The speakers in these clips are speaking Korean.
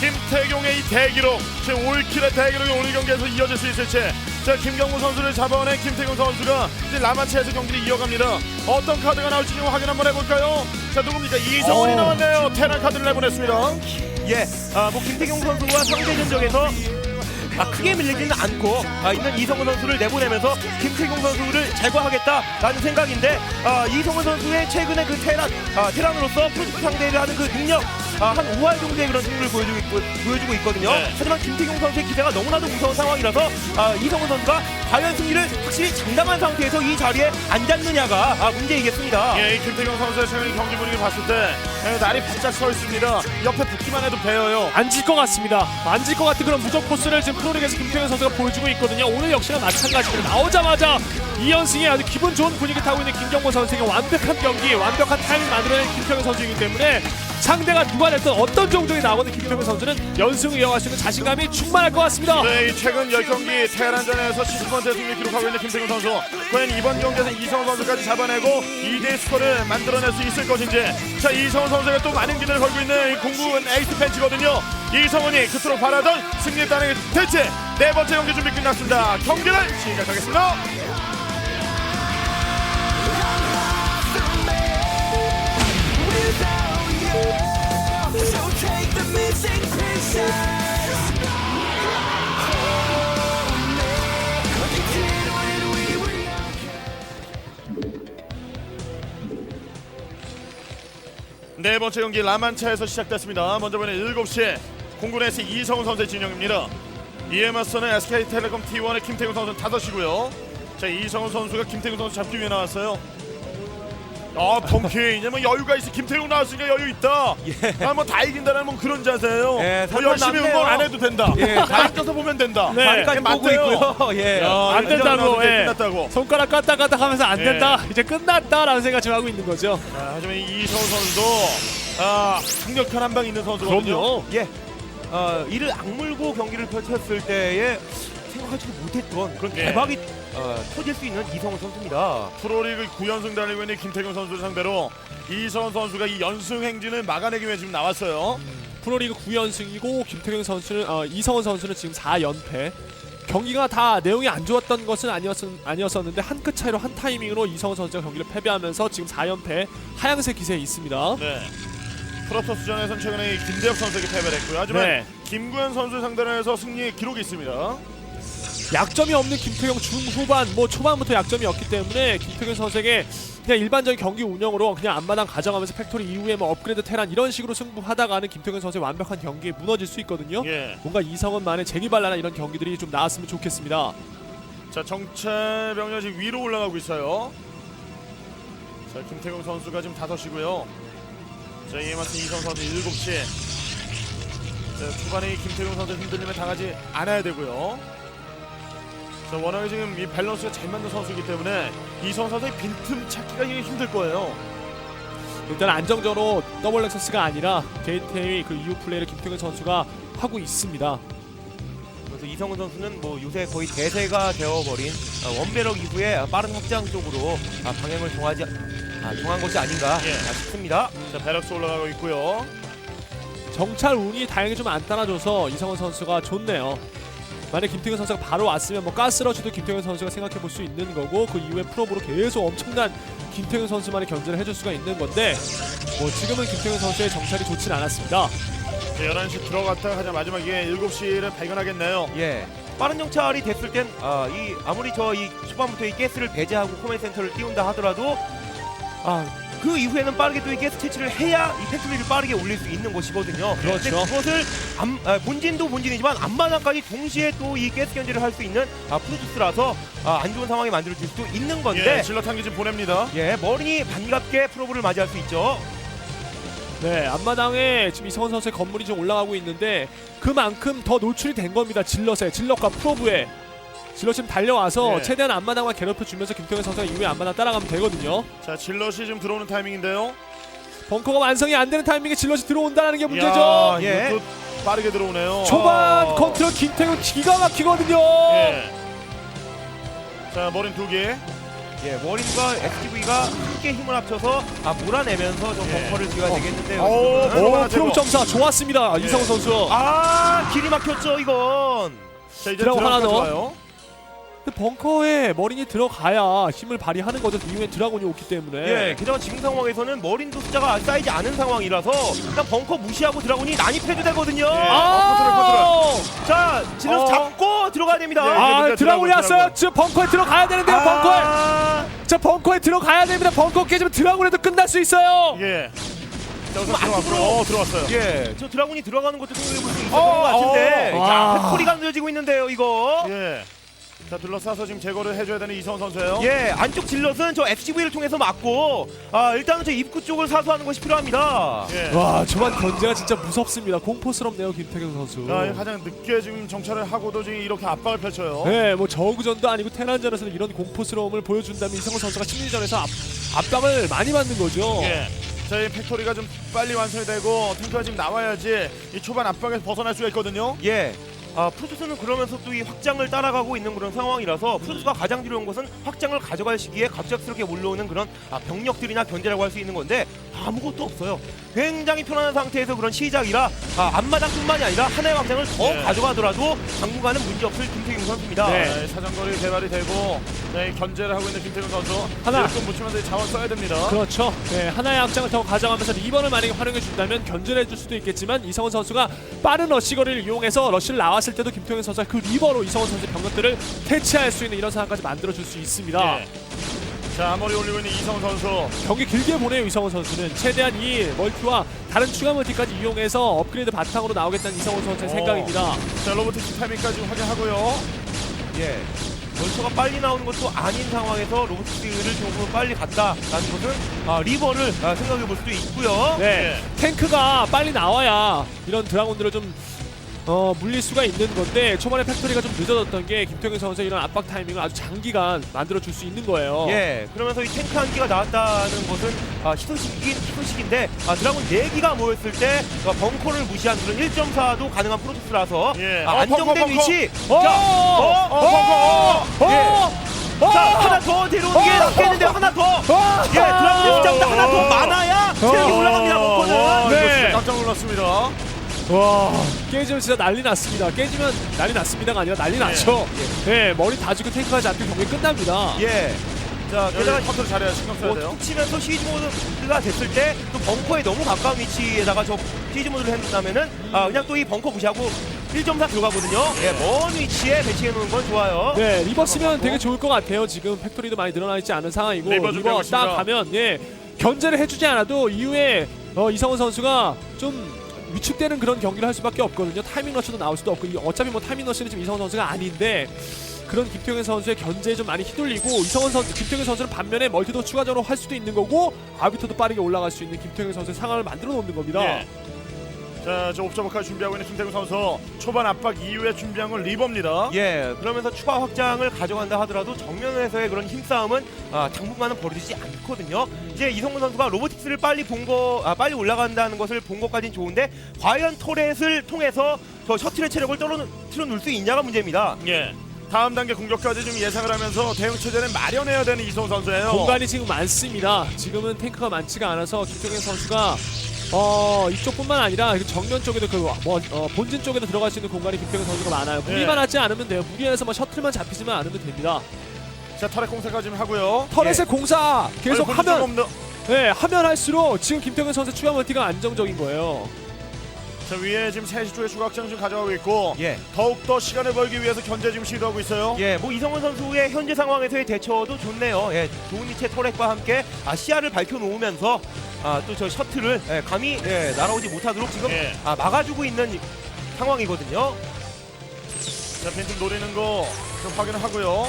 김태경의 이 대기록 지금 올킬의 대기록이 오늘 경기에서 이어질 수 있을지. 자 김경무 선수를 잡아낸 김태경 선수가 이제 라마치에서 경기를 이어갑니다. 어떤 카드가 나올지 좀 확인 한번 해볼까요? 자 누굽니까? 이성원이 어. 나왔네요. 테란 카드를 내보냈습니다. 예, 아, 뭐 김태경 선수와 상대 전적에서 아, 크게 밀리지는 않고 아, 있는 이성훈 선수를 내보내면서 김태경 선수를 제거하겠다라는 생각인데 아, 이성훈 선수의 최근에 그 테란 아, 테란으로서 프로젝트 상대를 하는 그 능력 아, 한 5할 정도의 그런 승리를 보여주고, 있고, 보여주고 있거든요. 네. 하지만 김태경 선수의 기세가 너무나도 무서운 상황이라서 아, 이성훈 선수가 과연 승리를 확실히 장담한 상태에서 이 자리에 앉았느냐가 아, 문제이겠습니다. 예, 이 김태경 선수의 최근 경기 분위기 봤을 때 예, 날이 바짝 서 있습니다 옆에 붙기만 해도 배어요 안질것 같습니다. 안질것 같은 그런 무적 코스를 지금 프로리그에서 김태현 선수가 보여주고 있거든요. 오늘 역시나 마찬가지입니다. 나오자마자 2연승에 아주 기분 좋은 분위기 타고 있는 김경호 선수에게 완벽한 경기, 완벽한 타이밍 만들어낸 김태현 선수이기 때문에 상대가 누가 됐든 어떤 종족이 나오는 김태현 선수는 연승을 이어갈 수 있는 자신감이 충만할 것 같습니다. 네, 이 최근 10경기 테란전에서 70번째 승리 기록하고 있는 김태경 선수. 과연 이번 경기에서 이성훈 선수까지 잡아내고 2대 스코어를 만들어낼 수 있을 것인지. 자 이성훈 선수가 또 많은 기대를 걸고 있는 이 공군 에이스 팬츠거든요. 이성훈이 그토록 바라던 승리에 따르게 될지 네 번째 경기 준비 끝났습니다. 경기를 시작하겠습니다 번째 경기 라만차에서 시작됐습니다 먼저 보는 7시 공군 에이스 이성훈 선수의 진영입니다 이에 맞서는 SK텔레콤 T1의 김태균 선수는 5시고요 자 이성훈 선수가 김태균 선수 잡기 위해 나왔어요 아 덩키 이제 뭐 여유가 있어 김태균 나왔으니까 여유 있다 예. 아 뭐다 이긴다는 뭐 그런 자세예요 예, 뭐 열심히 살만 응원 안 남네요. 해도 된다 예, 다 앉아서 보면 된다 네. 많이까지 보고 맞대요. 있고요. 예. 야, 안 이제 된다고, 예. 끝났다고 손가락 까딱까딱 하면서 안 예. 된다. 이제 끝났다라는 생각 지금 하고 있는 거죠. 아, 하지만 이 이성훈 선수도 아 강력한 한방 있는 선수거든요 그럼요. 예. 어, 이를 악물고 경기를 펼쳤을 때에 생각하지도 못했던 그런 예. 대박이 어, 터질 수 있는 이성훈 선수입니다. 프로리그 9연승 달리고 있는 김태경 선수를 상대로 이성훈 선수가 이 연승 행진을 막아내기 위해 지금 나왔어요. 프로리그 9연승이고 김태경 선수는 어, 이성원 선수는 지금 4연패. 경기가 다 내용이 안 좋았던 것은 아니었, 아니었었는데 한 끗 차이로 한 타이밍으로 이성원 선수가 경기를 패배하면서 지금 4연패 하향세 기세에 있습니다. 네. 프로토스전에서는 최근에 이 김대엽 선수에게 패배를 했고요. 하지만 네. 김구현 선수 상대로 해서 승리 기록이 있습니다. 약점이 없는 김태경 중후반 뭐 초반부터 약점이었기 때문에 김태경 선수에게 그냥 일반적인 경기 운영으로 그냥 앞마당 가져가면서 팩토리 이후에 뭐 업그레이드 테란 이런 식으로 승부하다가는 김태경 선수의 완벽한 경기에 무너질 수 있거든요. 예. 뭔가 이성원만의 재기발랄한 이런 경기들이 좀 나왔으면 좋겠습니다. 자 정찰 병력 지금 위로 올라가고 있어요. 자 김태경 선수가 지금 5시고요. 자 맞서 이성 선수 7시. 자 초반에 이 김태경 선수 흔들림에 당하지 않아야 되고요. 자 워낙에 지금 이 밸런스가 잘 맞는 선수이기 때문에 이성 선수의 빈틈 찾기가 이게 힘들 거예요. 일단 안정적으로 더블 렉서스가 아니라 게이트웨이 그 이후 플레이를 김태균 선수가 하고 있습니다. 그래서 이성훈 선수는 뭐 요새 거의 대세가 되어버린 어, 원배럭 이후에 빠른 확장 쪽으로 아, 방향을 정하지 아, 정한 것이 아닌가 예. 아, 싶습니다. 자 베럭스 올라가고 있고요. 정찰 운이 다행히 좀 안 따라줘서 이성원 선수가 좋네요. 만약 김태균 선수가 바로 왔으면 뭐 가스러시도 김태균 선수가 생각해 볼 수 있는 거고 그 이후에 프로브로 계속 엄청난 김태균 선수만의 견제를 해줄 수가 있는 건데 뭐 지금은 김태균 선수의 정찰이 좋진 않았습니다. 자 11시 들어갔다가 가장 마지막에 7시를 발견하겠네요. 예. 빠른 정찰이 됐을 땐 아, 이 아무리 저 이 초반부터 이 가스를 배제하고 코멘 센터를 띄운다 하더라도 아, 그 이후에는 빠르게 또이 가스 채취를 해야 이 팩토리를 빠르게 올릴 수 있는 것이거든요. 그렇죠. 그것을 암, 아, 본진도 본진이지만 앞마당까지 동시에 또 이 가스 견제를 할 수 있는 아, 프로듀스라서 아, 안 좋은 상황이 만들어질 수도 있는 건데 예, 질러 탕기 지금 보냅니다. 예, 머리니 반갑게 프로브를 맞이할 수 있죠. 네, 앞마당에 지금 이성원 선수의 건물이 좀 올라가고 있는데 그만큼 더 노출이 된 겁니다. 질럿에 질럿과 프로브에 질럿이 지금 달려와서 네. 최대한 앞마당만 괴롭혀 주면서 김태균 선수가 이후에 앞마당 따라가면 되거든요. 자 질럿이 지금 들어오는 타이밍인데요. 벙커가 완성이 안 되는 타이밍에 질럿이 들어온다는 게 문제죠. 야, 예. 이것도 빠르게 들어오네요. 초반 어. 컨트롤 김태균 기가 막히거든요. 예. 자 머린 두 개. 예, 머린과 STV가 함께 힘을 합쳐서 아, 몰아내면서 좀 예. 벙커를 지어야 되겠는데요. 오. 오, 오 프로 점사 좋았습니다 이성훈 선수. 아, 길이 막혔죠, 이건. 자, 이제 드라곤 하나 더. 벙커에 머린이 들어가야 힘을 발휘하는 거죠. 이후에 드라곤이 오기 때문에. 예, 게다가 지금 상황에서는 머린도 숫자가 쌓이지 않은 상황이라서 일단 벙커 무시하고 드라곤이 난입해도 되거든요. 아, 자, 질러서 어. 잡고 들어가야 됩니다. 예, 아 문제 드라곤이 드라곤, 왔어요. 드라곤. 지금 벙커에 들어가야 되는데요. 벙커에. 아, 자 벙커에 들어가야 됩니다. 벙커 깨지면 드라곤에도 끝날 수 있어요. 예. 자, 우선. 안쪽으로. 어, 들어왔어요. 예, 저 드라곤이 들어가는 것도 생각해볼 수 어, 것 같은데. 어. 자, 와. 팩토리가 늦어지고 있는데요, 이거. 예. 자, 둘러싸서 지금 제거를 해줘야 되는 이성훈 선수예요. 예, 안쪽 질럿은 저 FCV를 통해서 막고, 아, 일단은 저 입구 쪽을 사수하는 것이 필요합니다. 예. 와 저만 견제가 진짜 무섭습니다. 공포스럽네요 김태경 선수. 자, 가장 늦게 지금 정찰을 하고도 지금 이렇게 압박을 펼쳐요. 네, 뭐 저우전도 아니고 테란전에서는 이런 공포스러움을 보여준다면 이성훈 선수가 심리전에서 압, 압박을 많이 받는 거죠. 예. 자, 이 팩토리가 좀 빨리 완성이 되고 탱크가 지금 나와야지 이 초반 압박에서 벗어날 수가 있거든요. 예. 아, 프로토스는 그러면서 또 이 확장을 따라가고 있는 그런 상황이라서 프로토스가 가장 두려운 것은 확장을 가져갈 시기에 갑작스럽게 몰려오는 그런 아, 병력들이나 견제라고 할 수 있는 건데 아무것도 없어요. 굉장히 편안한 상태에서 그런 시작이라 아, 앞마당뿐만이 아니라 하나의 확장을 더 네. 가져가더라도 당분간은 문제 없을 김태균 선수입니다. 네. 네, 사정거리 개발이 되고 네, 견제를 하고 있는 김태균 선수. 하나. 일꾼 붙이면서 이 자원 써야 됩니다. 그렇죠. 네, 하나의 확장을 더 가져가면서 리버를 만약에 활용해 준다면 견제를 해줄 수도 있겠지만 이성훈 선수가 빠른 러시 거리를 이용해서 러시를 나 왔을 때도 김태경 선수가 그 리버로 이성훈 선수의 병력들을 퇴치할 수 있는 이런 상황까지 만들어 줄 수 있습니다. 예. 자, 머리 올리고 있는 이성훈 선수. 경기 길게 보내요 이성훈 선수는 최대한 이 멀티와 다른 추가 멀티까지 이용해서 업그레이드 바탕으로 나오겠다는 이성훈 선수의 오. 생각입니다. 자, 로보틱스 타이밍까지 확인하고요. 예. 벌처가 빨리 나오는 것도 아닌 상황에서 로보틱스를 조금 빨리 갔다라는 것은 아, 리버를 아, 생각해 볼 수도 있고요. 네, 탱크가 빨리 나와야 이런 드라곤들을 좀 어, 물릴 수가 있는 건데 초반에 팩토리가 좀 늦어졌던 게 김태균 선수의 이런 압박 타이밍을 아주 장기간 만들어 줄 수 있는 거예요. 예, 그러면서 이 탱크 한 기가 나왔다는 것은 아, 희소식이긴 희소식인데 아, 드라곤 4기가 모였을 때 아, 벙커를 무시한 그런 1.4도 가능한 프로토스라서 예. 아, 어, 벙커, 안정된 벙커. 위치 어! 자, 어! 어, 어, 벙커. 어! 예. 어! 자, 하나 더 데려오는 게 와 깨지면 진짜 난리 났습니다. 깨지면 난리 났습니다가 아니라 난리 났죠. 예, 머리 다지고 탱크가 잡히면 경기 끝납니다. 예. 자, 여기 게다가 컨트롤 잘해야 신경 써야 돼요. 뭐 치면서 시즈 모드가 됐을 때 또 벙커에 너무 가까운 위치에다가 저 시즈 모드를 했다면은 아 그냥 또 이 벙커 무시하고 1.4 들어가거든요. 예, 먼 위치에 배치해 놓은 건 좋아요. 네, 리버 쓰면 되게 좋을 것 같아요. 지금 팩토리도 많이 늘어나 있지 않은 상황이고 리버 리버, 준비하고 딱 있습니다. 가면 예 견제를 해주지 않아도 이후에 어, 이성훈 선수가 좀 위축되는 그런 경기를 할 수밖에 없거든요. 타이밍 러시도 나올 수도 없고 이- 어차피 뭐 타이밍 러시는 지금 이성훈 선수가 아닌데 그런 김태균 선수의 견제에 좀 많이 휘둘리고 이성훈 선수, 김태균 선수는 반면에 멀티도 추가적으로 할 수도 있는 거고 아비터도 빠르게 올라갈 수 있는 김태균 선수의 상황을 만들어 놓는 겁니다. 예. 자, 저 옵저버까지 준비하고 있는 김태균 선수. 초반 압박 이후에 준비한 건 리버입니다. 예, 그러면서 추가 확장을 가져간다 하더라도 정면에서의 그런 힘싸움은 아, 당분간은 벌어지지 않거든요. 이제 이성훈 선수가 로보틱스를 빨리 본 거, 아, 빨리 올라간다는 것을 본 것까진 좋은데 과연 터렛을 통해서 저 셔틀의 체력을 떨어뜨려 놓을 수 있냐가 문제입니다. 예. 다음 단계 공격까지 좀 예상을 하면서 대응 체제를 마련해야 되는 이성훈 선수예요. 공간이 지금 많습니다. 지금은 탱크가 많지가 않아서 김태균 선수가 어 이쪽뿐만 아니라 그 정면 쪽에도 그뭐 어, 본진 쪽에도 들어갈 수 있는 공간이 김태균 선수가 많아요. 무리만 네. 하지 않으면 돼요. 무리해서 뭐 셔틀만 잡히지만 않으면 됩니다. 자, 터렛 공사까지 좀 하고요. 터렛의 공사 계속 아니, 하면 좀 없는- 네 하면 할수록 지금 김태균 선수 추가 멀티가 안정적인 거예요. 자, 위에 지금 3시 쪽에 추가 확장 좀 가져가고 있고 예. 더욱 더 시간을 벌기 위해서 견제 지금 시도하고 있어요. 예, 뭐 이성훈 선수의 현재 상황에서의 대처도 좋네요. 예, 좋은 위치의 터렛과 함께 아, 시야를 밝혀놓으면서 아, 또 저 셔틀을 예, 감히 예, 날아오지 못하도록 지금 예. 아, 막아주고 있는 이- 상황이거든요. 자, 빈틈 노리는 거 좀 확인을 하고요.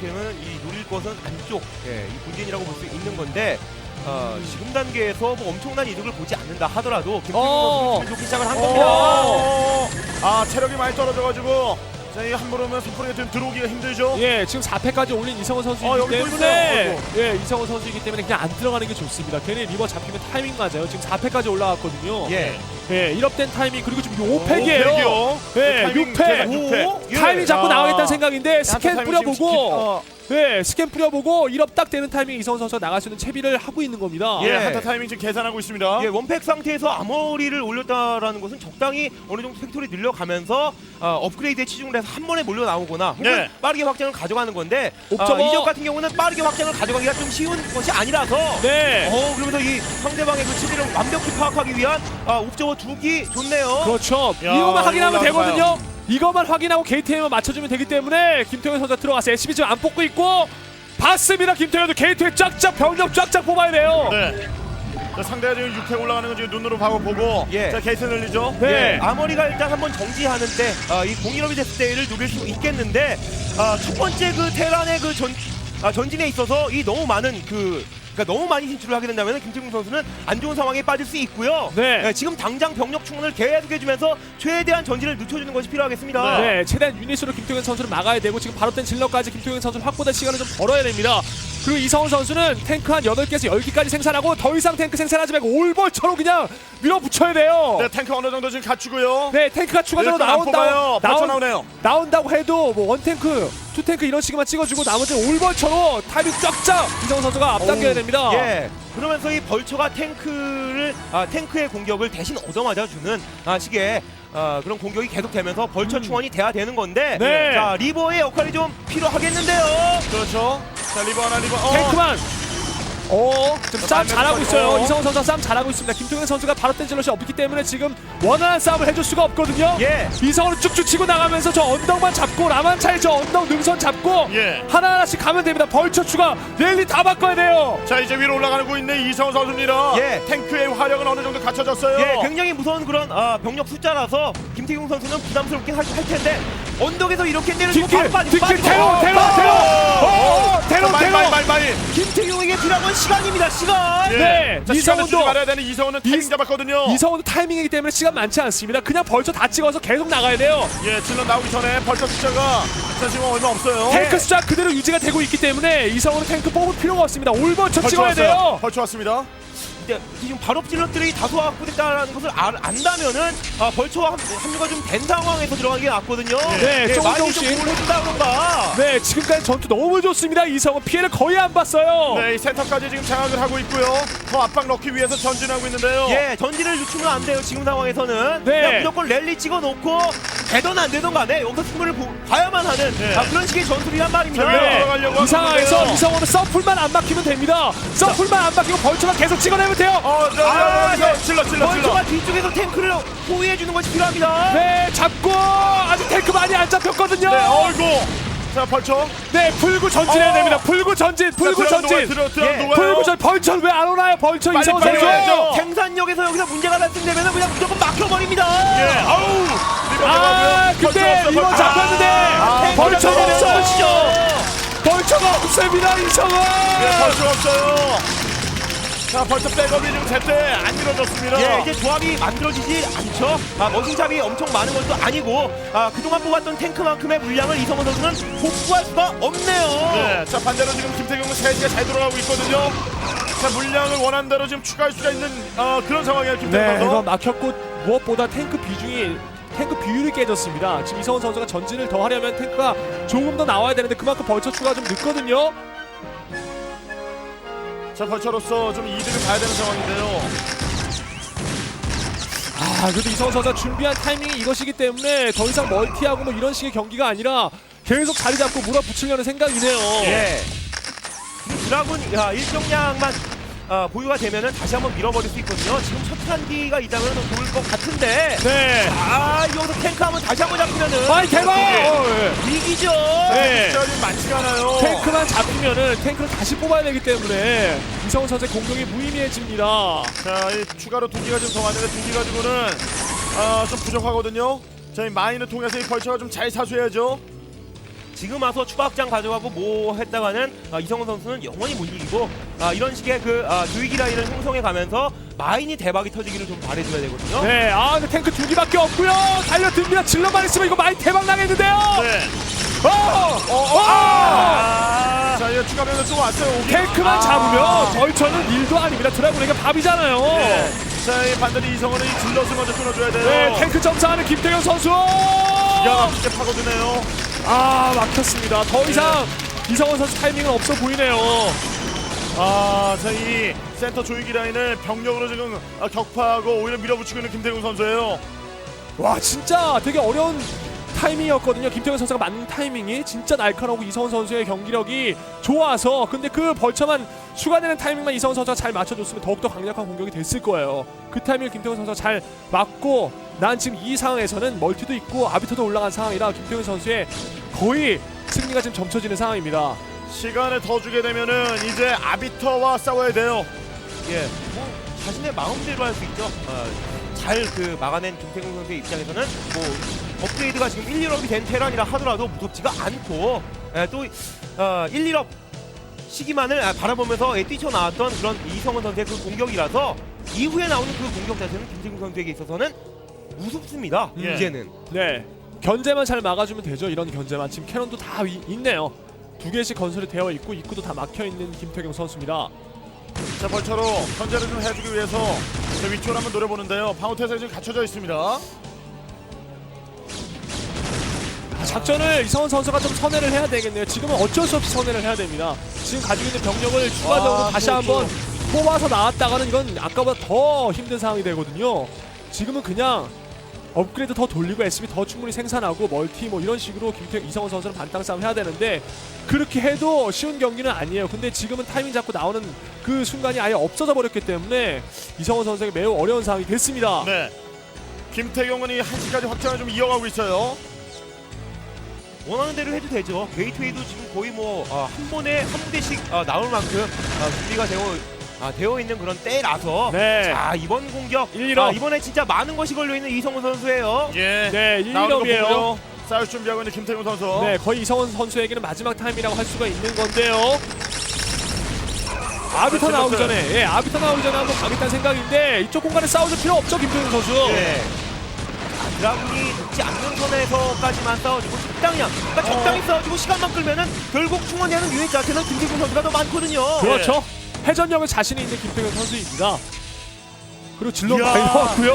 그러면 이 노릴 것은 안쪽, 예, 이 본진이라고 볼 수 있는 건데 어, 지금 단계에서 뭐 엄청난 이득을 보지 않는다 하더라도 김태균 어. 선수 좋게 시작을 한 겁니다. 어. 아, 체력이 많이 떨어져가지고 자, 이 함부로면 선풀이가 좀 들어오기가 힘들죠. 예, 지금 4패까지 올린 이성훈 선수이기 어, 또 때문에. 예, 이성훈 선수이기 때문에 그냥 안 들어가는 게 좋습니다. 괜히 리버 잡히면 타이밍 맞아요. 지금 4패까지 올라갔거든요. 예. 예, 1업된 타이밍 그리고 지금 오팩이요. 5팩이에요. 예, 타이밍 6패. 계산 육패. 오. 예. 타이밍 잡고 아. 나가겠다는 생각인데 스캔 타이밍 뿌려보고 예, 스캔 뿌려보고 1업 딱 되는 타이밍 이성훈 선수가 나갈 수 있는 채비를 하고 있는 겁니다. 예, 예. 한타 타이밍 지금 계산하고 있습니다. 예, 원팩 상태에서 아머리를 올렸다라는 것은 적당히 어느 정도 팩토리 늘려가면서 어, 업그레이드에 치중을 해서 한 번에 몰려 나오거나 혹은 네. 빠르게 확장을 가져가는 건데 옵저버. 어, 이적 같은 경우는 빠르게 확장을 가져가기가 좀 쉬운 것이 아니라서 네. 어 그러면서 이 상대방의 그 체질을 완벽히 파악하기 위한 아, 옵저버 두기 좋네요. 그렇죠. 야, 이것만 확인하면 이거 되거든요. 이것만 확인하고 게이트에만 맞춰주면 되기 때문에 김태현 선수가 들어가서 SB 지금 안 뽑고 있고 봤습니다. 김태현도 게이트에 쫙쫙 병력 쫙쫙 뽑아야 돼요. 네. 자, 상대가 지금 6패 올라가는 거 지금 눈으로 봐고 보고 예. 자, 게이트 늘리죠. 네. 예, 아머리가 일단 한번 정지하는 때, 아, 이 공일업이 됐을 때를 누릴 수 있겠는데, 아, 첫 번째 그 테란의 그 전, 아, 전진에 있어서 이 너무 많은 그, 그러니까 너무 많이 진출을 하게 된다면 김태균 선수는 안 좋은 상황에 빠질 수 있고요. 네. 예, 지금 당장 병력 충원을 계속 해주면서 최대한 전진을 늦춰주는 것이 필요하겠습니다. 네, 최대한 유닛으로 김태현 선수를 막아야 되고 지금 바로 된 질러까지 김태현 선수를 확보될 시간을 좀 벌어야 됩니다. 그리고 이성훈 선수는 탱크 한 8개에서 10개까지 생산하고 더 이상 탱크 생산하지 말고 올벌처럼 그냥 밀어붙여야 돼요. 네, 탱크 어느 정도 지금 갖추고요. 네, 탱크가 추가적으로 일단 안 뽑아요. 나온다고 벌써 나오네요. 나온다고 해도 뭐 원탱크, 투탱크 이런 식으만 찍어주고 나머지는 올벌처로 타이밍 쫙쫙 이성훈 선수가 앞당겨야 됩니다. 예. 그러면서 이 벌처가 탱크를 아, 탱크의 공격을 대신 얻어맞아 주는 아, 식의 아, 그런 공격이 계속되면서 벌처 충원이 돼야 되는 건데 네. 자 리버의 역할이 좀 필요하겠는데요. 그렇죠. 자, 리버 하나 리버. 어. 탱크만. 어, 지금 싸움 자, 잘하고 있어요. 어. 이성훈 선수가 싸움 잘하고 있습니다. 김동현 선수가 바로 땐 질럿이 없기 때문에 지금 원활한 싸움을 해줄 수가 없거든요. 예. 이성훈은 쭉쭉 치고 나가면서 저 언덕만 잡고 라만차에 저 언덕 능선 잡고 예. 하나하나씩 가면 됩니다. 벌처 추가 랠리 다 바꿔야 돼요. 자, 이제 위로 올라가고 있는 이성훈 선수입니다. 예. 탱크의 화력은 어느 정도 갖춰졌어요. 예, 굉장히 무서운 그런 아, 병력 숫자라서 김태경 선수는 부담스럽긴 할, 할 텐데 언덕에서 이렇게 때려주고 뒷길, 뒷길 빠지고 테러, 테러, 어, 테러. 어, 어, 테러, 말, 테러. 말, 말, 말. 김태경에게 필요한 시간입니다. 시간. 예. 네, 자, 시간을 이성훈도- 말아야 되는 이성훈은 타이밍 이- 잡았거든요. 이성훈은 타이밍이기 때문에 시간 많지 않습니다. 그냥 벌처 다 찍어서 계속 나가야 돼요. 예, 질러 나오기 전에 벌써 숫자가 자, 지금 얼마 없어요. 탱크 숫자 그대로 유지가 되고 있기 때문에 이성훈은 탱크 뽑을 필요가 없습니다. 벌써 찍어야 왔어요. 돼요. 벌써 왔습니다. 근데 지금 발업 질럿들이 다소 확보됐다는 것을 알, 안다면은 아, 벌처와 합- 합류가 좀 된 상황에서 들어가는 게 낫거든요. 네, 조금 많이 좀 조금씩. 공을 해준다던가. 네, 지금까지 전투 너무 좋습니다. 이성훈 피해를 거의 안 봤어요. 네, 이 센터까지 지금 장악을 하고 있고요. 더 압박 넣기 위해서 전진하고 있는데요. 예, 전진을 늦추면 안 돼요. 지금 상황에서는 네. 그냥 무조건 랠리 찍어놓고 되던 안 되던 간에 여기서 승부를 보, 봐야만 하는 네. 아, 그런 식의 전술이란 말입니다. 자, 위로 들어가려고 이 상황에서 하는데요. 이성훈은 서플만 안 막히면 됩니다. 서플만 안 막히고 벌처가 계속 찍어내면 돼요. 어, 저, 아, 저, 저, 네. 질러, 질러, 질러. 벌처가 뒤쪽에서 탱크를 호위해주는 것이 필요합니다. 네, 잡고 아직 탱크 많이 안 잡혔거든요. 네, 어이구. 자, 벌쳐. 네, 풀구 전진해야 어. 됩니다. 풀구 전진, 풀구 자, 들어가는 전진. 동안, 들어, 들어가는 예, 동안. 풀구 전 벌처 왜안 오나요? 벌처 빨리, 이성훈 빨리 선수. 와야죠. 생산력에서 여기서 문제가 발생되면 그냥 무조건 막혀버립니다. 예, 아우. 리버 아, 들어가고요. 근데 벌쳐 없어, 리버 벌쳐. 잡혔는데 아, 벌처가 벌쳐 없어요. 벌처가 없습니다, 이성훈. 예, 벌쳐 없어요. 자, 벌써 백업이 지금 제때 안 이루어졌습니다. 예, 이제 조합이 만들어지지 않죠. 아, 머신 잡이 엄청 많은 것도 아니고 아, 그동안 뽑았던 탱크만큼의 물량을 이성훈 선수는 복구할 수가 없네요. 네, 자 반대로 지금 김태경은 3시가 잘 돌아가고 있거든요. 자 물량을 원하는 대로 지금 추가할 수가 있는 어, 그런 상황이에요 김태경 네, 이거 선수. 막혔고 무엇보다 탱크 비중이 탱크 비율이 깨졌습니다. 지금 이성훈 선수가 전진을 더 하려면 탱크가 조금 더 나와야 되는데 그만큼 벌처 추가 좀 늦거든요. 자 벌처로서 좀 이득을 봐야 되는 상황인데요. 아, 그래도 이성훈 선수가 준비한 타이밍이 이것이기 때문에 더 이상 멀티하고 뭐 이런 식의 경기가 아니라 계속 자리 잡고 몰아붙이려는 생각이네요. 예. 드라군 야, 일정량만 아, 보유가 되면은 다시 한번 밀어버릴 수 있거든요. 지금 첫 한기가 있다면 좋을 것 같은데. 네. 아, 다시 한 번 잡히면은 아이 대박! 예. 어, 예. 위기죠. 네. 숫자가 좀 많지가 않아요. 탱크만 잡히면은 탱크를 다시 뽑아야 되기 때문에 이성훈 선수의 공격이 무의미해집니다. 자, 이 추가로 두 기가 좀 더 왔는데 두기 가지고는 아, 좀 부족하거든요. 자, 이 마인을 통해서 이 벌처가 좀 잘 사수해야죠. 지금 와서 추가 확장 가져가고 뭐 했다가는 아, 이성훈 선수는 영원히 못 이기고 아, 이런 식의 그 아, 조이기 라인을 형성해 가면서 마인이 대박이 터지기를 좀 바래줘야 되거든요. 네, 아, 근데 탱크 두 개밖에 없고요. 달려듭니다. 질러만 있으면 이거 많이 대박 나겠는데요. 네. 어, 어, 아! 자, 이거 추가 변경 좀 왔어요. 오기. 탱크만 아. 잡으면 벌처는 일도 아닙니다. 드라군에게 밥이잖아요. 네. 자, 이 반대로 이성원은 이 질럿을 먼저 끊어줘야 돼요. 네, 탱크 점사하는 김태경 선수. 기가 막히게 파고드네요. 아, 막혔습니다. 더 이상 이성원 선수 타이밍은 없어 보이네요. 아, 자, 이 센터 조이기 라인을 병력으로 지금 아, 격파하고 오히려 밀어붙이고 있는 김태경 선수예요. 와, 진짜 되게 어려운 타이밍이었거든요. 김태경 선수가 맞는 타이밍이 진짜 날카로우고 이성원 선수의 경기력이 좋아서 근데 그 벌처만 추가되는 타이밍만 이성원 선수가 잘 맞춰줬으면 더욱더 강력한 공격이 됐을 거예요. 그 타이밍을 김태경 선수가 잘 맞고 난 지금 이 상황에서는 멀티도 있고 아비터도 올라간 상황이라 김태경 선수의 거의 승리가 지금 점쳐지는 상황입니다. 시간을 더 주게 되면은 이제 아비터와 싸워야 돼요. 예, 뭐 자신의 마음대로 할 수 있죠. 잘그 막아낸 김태경 선수의 입장에서는 뭐 업그레이드가 지금 1, 1업이 된 테란이라 하더라도 무섭지가 않고 예, 또 어, 1, 1업 시기만을 아, 바라보면서 예, 뛰쳐나왔던 그런 이성원 선수의 그 공격이라서 이후에 나오는 그 공격 자체는 김태경 선수에게 있어서는 우습습니다. 예. 이제는. 네, 견제만 잘 막아주면 되죠. 이런 견제만 지금 캐논도 다 위- 있네요. 두 개씩 건설이 되어 있고 입구도 다 막혀 있는 김태경 선수입니다. 자, 벌처로 견제를 좀 해주기 위해서 저 위쪽으로 한번 노려보는데요. 방어태세 지금 갖춰져 있습니다. 작전을 이성원 선수가 좀 선회를 해야 되겠네요. 지금은 어쩔 수 없이 선회를 해야 됩니다. 지금 가지고 있는 병력을 추가적으로 와, 다시 또, 한번 또. 뽑아서 나왔다가는 이건 아까보다 더 힘든 상황이 되거든요. 지금은 그냥 업그레이드 더 돌리고 SB 더 충분히 생산하고 멀티 뭐 이런 식으로 김태 이성원 선수는 반땅 싸움 해야 되는데 그렇게 해도 쉬운 경기는 아니에요. 근데 지금은 타이밍 잡고 나오는 그 순간이 아예 없어져 버렸기 때문에 이성원 선수에게 매우 어려운 상황이 됐습니다. 네. 김태경은 이 1시까지 확장을 좀 이어가고 있어요. 원하는 대로 해도 되죠. 게이트웨이도 지금 거의 뭐 한 번에 한 부대씩 아, 나올 만큼 아, 준비가 되어 아, 되어 있는 그런 때라서 네. 자 이번 공격 1-1업. 아, 이번에 진짜 많은 것이 걸려 있는 이성훈 선수예요. 예. 네, 나오는 거 1-1업이에요. 보고요. 싸울 준비하고 있는 김태경 선수. 네, 거의 이성원 선수에게는 마지막 타임이라고 할 수가 있는 건데요. 아비터 나오기 전에, 예, 아비터 나오기 전에 한번 가겠다는 생각인데 이쪽 공간에 싸워줄 필요 없죠, 김태훈 선수. 네. 자, 드라군이 녹지 않는 선에서까지만 싸워주고 적당량, 그러니까 적당히 싸워주고 시간만 끌면은 결국 충원되는 유닛 자체는 김태균 선수가 더 많거든요. 그렇죠. 회전력은 자신이 있는 김태훈 선수입니다. 그리고 질럿 이야. 많이 나왔고요.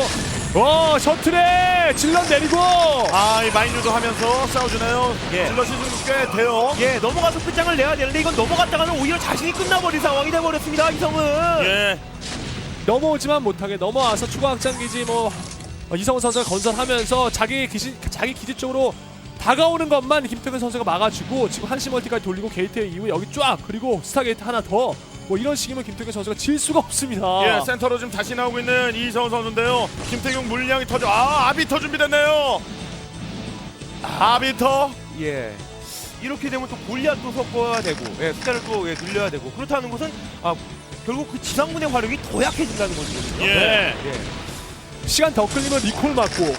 와, 셔틀에 질럿 내리고. 아, 이 마인유도 하면서 싸워주네요. 예. 질럿이 좀꽤 돼요. 예, 넘어가서 끝장을 내야 되는데 이건 넘어갔다가는 오히려 자신이 끝나버린 상황이 돼버렸습니다, 이성은. 예. 넘어오지만 못하게 넘어와서 추가 확장 기지 뭐 어, 이성훈 선수가 건설하면서 자기 기지 자기 기지 쪽으로 다가오는 것만 김태균 선수가 막아주고 지금 한시 멀티까지 돌리고 게이트 이후 여기 쫙 그리고 스타 게이트 하나 더 뭐 이런 식이면 김태균 선수가 질 수가 없습니다. 예, 센터로 지금 다시 나오고 있는 이성훈 선수인데요. 김태경 물량이 터져. 아, 아비터 준비됐네요. 아비터. 예. 이렇게 되면 또 골리앗도 섞어야 되고, 예, 숫자를 또 예, 늘려야 되고, 그렇다는 것은 아, 결국 그 지상군의 화력이 더 약해진다는 거거든요. 예. 네. 예. 시간 더 끌리면 리콜 맞고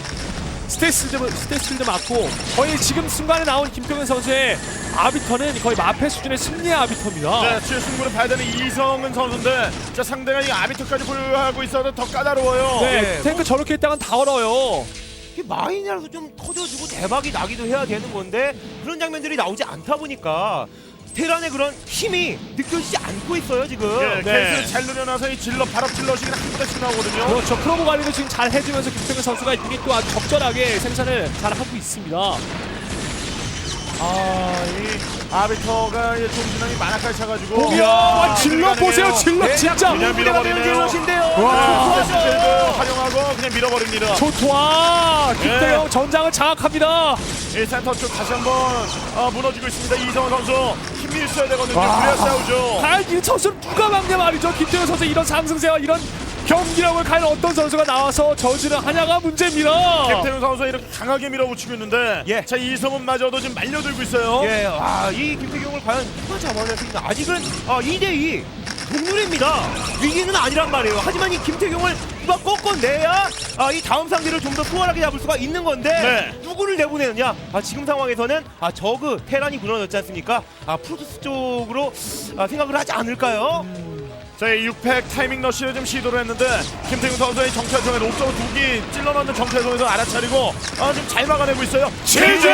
스테이스필드 스테이스필드 맞고 거의 지금 순간에 나온 김태균 선수의 아비터는 거의 마패 수준의 승리의 아비터입니다. 네, 지금 승부를 봐야 되는 이성은 선수인데 자 상대가 이 아비터까지 보유하고 있어도 더 까다로워요. 네, 예, 탱크 저렇게 했다간 다 얼어요. 이게 마인이라도 좀 터져주고 대박이 나기도 해야 되는 건데 그런 장면들이 나오지 않다 보니까 테란의 그런 힘이 느껴지지 않고 있어요 지금. 예, 네. 케이스를 잘 누려놔서 이 질러 발업 질러식이 한 대씩 나오거든요. 그렇죠. 프로모 관리도 지금 잘 해주면서 김태균 선수가 이미 또 아주 적절하게 생산을 잘 하고 있습니다. 아, 이 아비터가 이 종진함이 만화까지 차가지고. 이야, 질러 보세요, 질러 네, 진짜. 그냥 밀어버리네요. 질럿인데요. 와. 스킬드 활용하고 그냥 밀어버립니다. 좋토아 김태경 전장을 장악합니다. 이 센터 쪽 다시 한번 아, 무너지고 있습니다. 이성원 선수 있어야 되거든요. 와. 그래야 싸우죠. 과연 이 선수를 누가 막냐 말이죠. 김태경 선수 이런 상승세와 이런 경기력을 과연 어떤 선수가 나와서 저지를 하냐가 문제입니다. 김태훈 선수가 이렇게 강하게 밀어붙이고 있는데 예. 자 이성훈마저도 지금 말려들고 있어요. 예, 와, 이 김태경을 과연 누가 잡아낼 수 있나? 아직은 아, 2대2 동률입니다. 위기는 아니란 말이에요. 하지만 이 김태경을 누가 꺾어내야 아, 이 다음 상대를 좀 더 수월하게 잡을 수가 있는 건데 네. 누구를 내보내느냐? 아, 지금 상황에서는 아, 저그 테란이 무너졌지 않습니까? 아, 프로토스 쪽으로 아, 생각을 하지 않을까요? 저희 6팩 타이밍 러시를 좀 시도를 했는데 김태균 선수의 정찰선에 옥저우 두기 찔러넣는 정찰선에서 알아차리고 아, 지금 잘 막아내고 있어요. 치즈!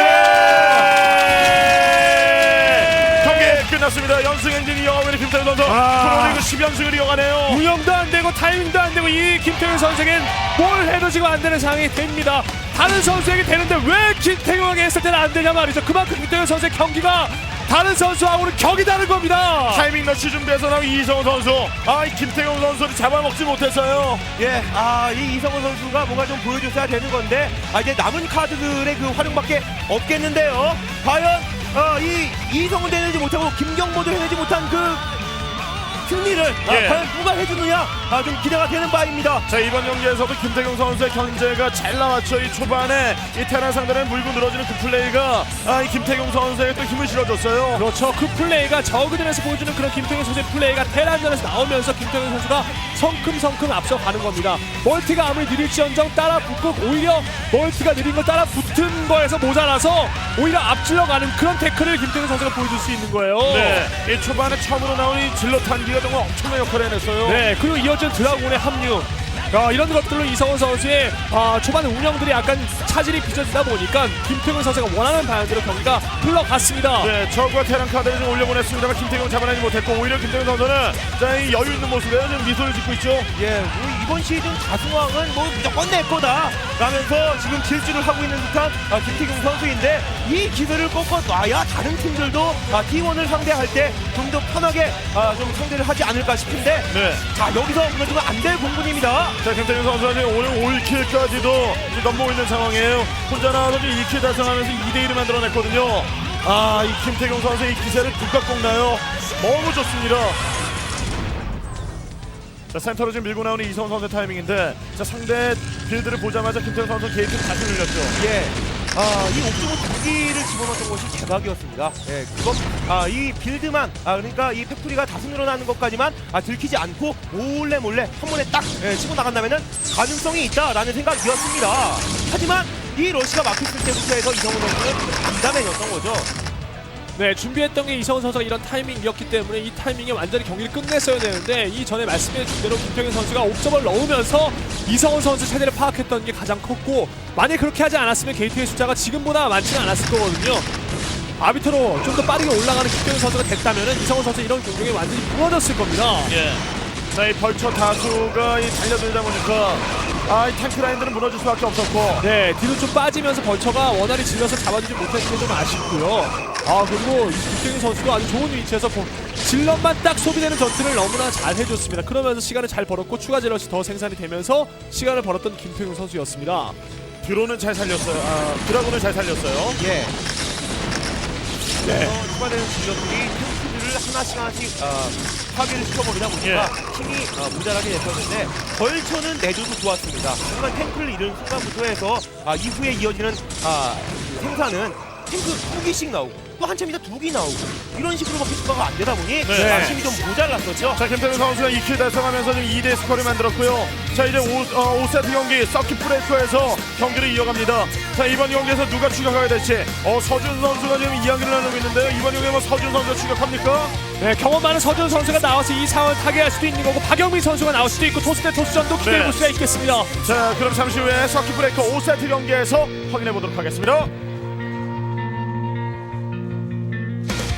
끝났습니다. 연승 엔진 있는 김태균 선수 아. 프로리그 10연승을 이어가네요. 운영도 안 되고 타이밍도 안 되고 이 김태균 선수에겐 뭘 해도 지금 안 되는 상황이 됩니다. 다른 선수에게 되는데 왜 김태균에게 했을 때는 안 되냐 말이죠. 그만큼 김태균 선수의 경기가 다른 선수하고는 격이 다른 겁니다. 타이밍 러시 준비해서 나온 이성훈 선수. 아, 이 김태경 선수를 잡아먹지 못했어요. 예, 아, 이 이성훈 선수가 뭔가 좀 보여줬어야 되는 건데, 아, 이제 남은 카드들의 그 활용밖에 없겠는데요. 과연, 어, 이 이성훈 해내지 못하고 김경모도 해내지 못한 그 승리를 아, 예. 과연 누가 해주느냐, 아, 좀 기대가 되는 바입니다. 자 이번 경기에서도 김태경 선수의 견제가 잘 나왔죠. 이 초반에 이 테란 상대를 물고 늘어지는 그 플레이가 아, 이 김태경 선수에게 또 힘을 실어줬어요. 그렇죠. 그 플레이가 저그전에서 보여주는 그런 김태균 선수의 플레이가 테란전에서 나오면서 김태균 선수가 성큼성큼 앞서가는 겁니다. 멀티가 아무리 느릴지언정 따라 붙고 오히려 멀티가 느린 걸 따라 붙은 거에서 모자라서 오히려 앞질러가는 그런 태클을 김태균 선수가 보여줄 수 있는 거예요. 네, 이 초반에 처음으로 나온 이 질러 탄기가 정말 엄청난 역할을 해냈어요. 네, 그리고 이어진 드라군의 합류. 아, 이런 것들로 이성훈 선수의 아, 초반 운영들이 약간 차질이 빚어지다 보니까 김태균 선수가 원하는 방향대로 경기가 흘러갔습니다. 네, 저그와 테란 카드를 좀 올려보냈습니다만 김태경 잡아내지 못했고 오히려 김태경 선수는 자, 이 여유 있는 모습에 좀 미소를 짓고 있죠. 예, 뭐 이번 시즌 자승왕은 뭐 무조건 내 거다 라면서 지금 질주를 하고 있는 듯한 아, 김태경 선수인데 이 기세를 꺾어 놔야 다른 팀들도 아, T1을 상대할 때 좀 더 편하게 아, 좀 상대를 하지 않을까 싶은데 네. 자 여기서 무너지면 안 될 공분입니다. 자, 김태균 지금 오늘 5킬까지도 넘보고 있는 상황이에요. 혼자 나와서 지금 2킬 달성하면서 2대1을 만들어냈거든요. 아, 이 김태경 선수의 이 기세를 국각 꺾나요? 너무 좋습니다. 자, 센터로 지금 밀고 나오는 이성훈 선수 타이밍인데 자, 상대 빌드를 보자마자 김태경 선수 게이트를 다시 늘렸죠. 예. 아, 이 옥주문 두 개를 집어넣었던 것이 대박이었습니다. 예, 그건 아, 이 빌드만 아, 그러니까 이 팩토리가 다수 늘어나는 것까지만 아, 들키지 않고 몰래 몰래 한 번에 딱 예, 치고 나간다면은 가능성이 있다라는 생각이었습니다. 하지만 이 러시가 막혔을 때부터 해서 이성훈 선수는 반다맨이었던 거죠. 네, 준비했던 게 이성훈 선수가 이런 타이밍이었기 때문에 이 타이밍에 완전히 경기를 끝냈어야 되는데 이 전에 말씀해준 대로 김태균 선수가 옥점을 넣으면서 이성훈 선수 세대를 파악했던 게 가장 컸고 만약 그렇게 하지 않았으면 게이트의 숫자가 지금보다 많지는 않았을 거거든요. 아비터로 좀 더 빠르게 올라가는 김태균 선수가 됐다면 이성훈 선수 이런 경쟁이 완전히 무너졌을 겁니다. 예. 자, 이 벌처 다수가 이 달려들다 보니까 아, 이 탱크 라인들은 무너질 수밖에 없었고 네, 뒤로 좀 빠지면서 벌처가 원활히 질러서 잡아주지 못했는 게좀 아쉽고요. 아, 그리고 이 김태균 선수도 아주 좋은 위치에서 보- 질럿만 딱 소비되는 전투를 너무나 잘 해줬습니다. 그러면서 시간을 잘 벌었고 추가 질럿이 더 생산이 되면서 시간을 벌었던 김태균 선수였습니다. 드론은 잘 살렸어요. 아, 드라군을 잘 살렸어요. 예. 네. 추가되는 질럿들이 하나씩 하나씩 아, 파괴를 시켜버리다 보니까 힘이 아, 모자라게 됐었는데 벌처는 내줘도 좋았습니다. 순간 탱크를 잃은 순간부터 해서 아, 이후에 이어지는 아, 생산은 탱크 두 개씩 나오고 또 한참 있다 두개 나오고 이런 식으로밖에 추가가 안 되다 보니 네. 아, 힘이 좀 모자랐었죠. 자, 김태균 선수가 2킬 달성하면서 지금 2대 스코어를 만들었고요. 자, 이제 5, 어, 5세트 경기 서킷 브레이커에서 경기를 이어갑니다. 자, 이번 경기에서 누가 추격하게 될지. 어, 서준 선수가 지금 이야기를 나누고 있는데요. 이번 경기에 뭐 서준 선수가 추격합니까? 네, 경험 많은 서준 선수가 나와서 이 상황을 타개할 수도 있는 거고 박영민 선수가 나올 수도 있고 토스 대 토스전도 기대해 볼 네. 수가 있겠습니다. 자, 그럼 잠시 후에 서킷 브레이커 5세트 경기에서 확인해 보도록 하겠습니다.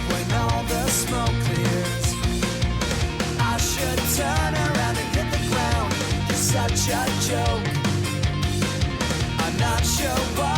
When all the smoke clears, I should turn around and hit the ground. You're such a joke. I'm not sure what